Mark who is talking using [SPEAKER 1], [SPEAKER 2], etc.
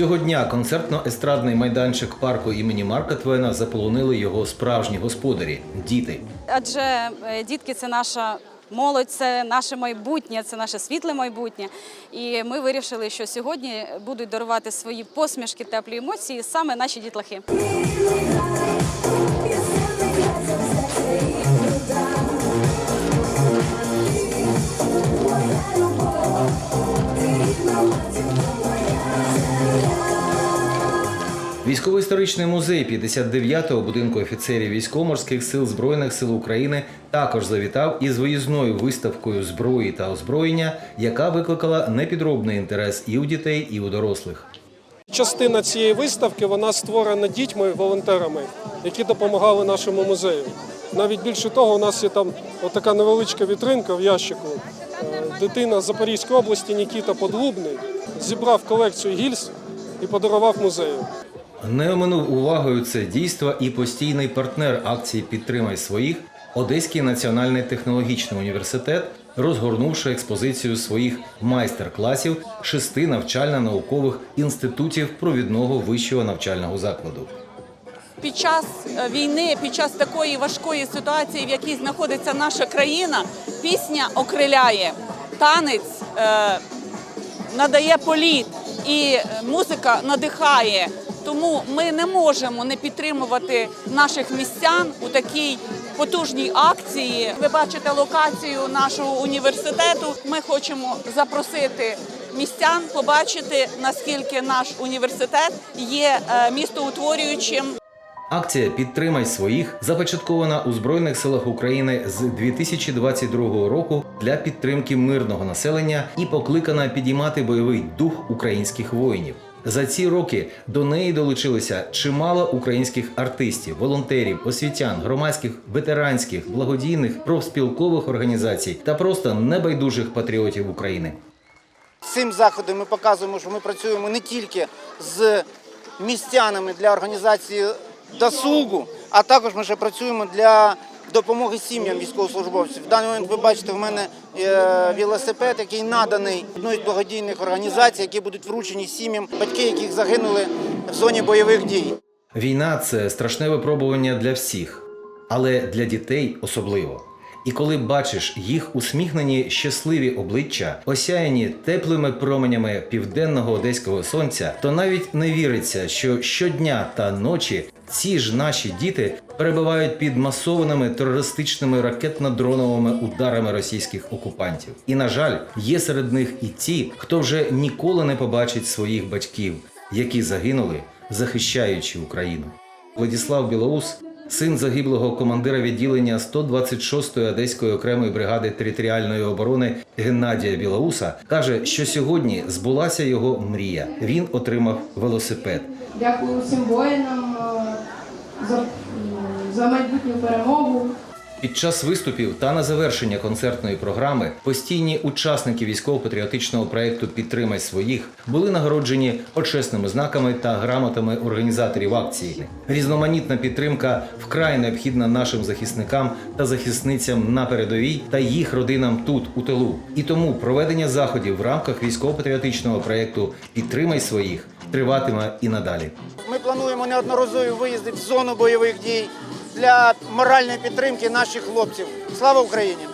[SPEAKER 1] Цього дня концертно-естрадний майданчик парку імені Марка Твена заполонили його справжні господарі діти.
[SPEAKER 2] Адже е, дітки це наша молодь, це наше майбутнє, це наше світле майбутнє. І ми вирішили, що сьогодні будуть дарувати свої посмішки, теплі емоції саме наші дітлахи.
[SPEAKER 1] Військово-історичний музей 59-го будинку офіцерів військово-морських сил Збройних сил України також завітав із виїзною виставкою зброї та озброєння, яка викликала непідробний інтерес і у дітей, і у дорослих.
[SPEAKER 3] Частина цієї виставки вона створена дітьми, волонтерами, які допомагали нашому музею. Навіть більше того, у нас є там така невеличка вітринка в ящику. Е, Дитина Запорізької області Нікіта Подлубний зібрав колекцію гільз і подарував музею.
[SPEAKER 1] Не оминув увагою це дійство і постійний партнер акції Підтримай своїх Одеський національний технологічний університет, розгорнувши експозицію своїх майстер-класів шести навчально-наукових інститутів провідного вищого навчального закладу.
[SPEAKER 4] Під час е, війни, під час такої важкої ситуації, в якій знаходиться наша країна, пісня окриляє, танець е, надає політ і е, музика надихає. Тому ми не можемо не підтримувати наших містян у такій потужній акції. Ви бачите локацію нашого університету. Ми хочемо запросити містян, побачити наскільки наш університет є е, містоутворюючим
[SPEAKER 1] Акція Підтримай своїх започаткована у Збройних силах України з 2022 року для підтримки мирного населення і покликана підіймати бойовий дух українських воїнів. За ці роки до неї долучилося чимало українських артистів, волонтерів, освітян, громадських, ветеранських, благодійних, профспілкових організацій та просто небайдужих патріотів України.
[SPEAKER 5] Цим заходом ми показуємо, що ми працюємо не тільки з містянами для організації досугу, а також ми ще працюємо для допомоги сім'ям військовослужбовців. В даний момент ви бачите, в мене е, велосипед, який наданий одної з благодійних організацій, які будуть вручені сім'ям, батьки, яких загинули в зоні бойових дій.
[SPEAKER 1] Війна це страшне випробування для всіх, але для дітей особливо. І коли бачиш їх усміхнені щасливі обличчя, осяяні теплими променями південного одеського сонця, то навіть не віриться, що щодня та ночі ці ж наші діти перебувають під масованими терористичними ракетно-дроновими ударами російських окупантів. І на жаль, є серед них і ті, хто вже ніколи не побачить своїх батьків, які загинули, захищаючи Україну. Владіслав Білоус, син загиблого командира відділення 126-ї Одеської окремої бригади територіальної оборони Геннадія Білоуса, каже, що сьогодні збулася його мрія. Він отримав велосипед.
[SPEAKER 6] Дякую всім воїнам е, за, за майбутню перемогу.
[SPEAKER 1] Під час виступів та на завершення концертної програми постійні учасники військово-патріотичного проєкту Підтримай своїх були нагороджені почесними знаками та грамотами організаторів акції. Різноманітна підтримка вкрай необхідна нашим захисникам та захисницям на передовій та їх родинам тут у тилу. І тому проведення заходів в рамках військово-патріотичного проєкту Підтримай своїх триватиме і надалі.
[SPEAKER 5] Ми плануємо неодноразові виїзди в зону бойових дій для моральної підтримки наших хлопців. Слава Україні!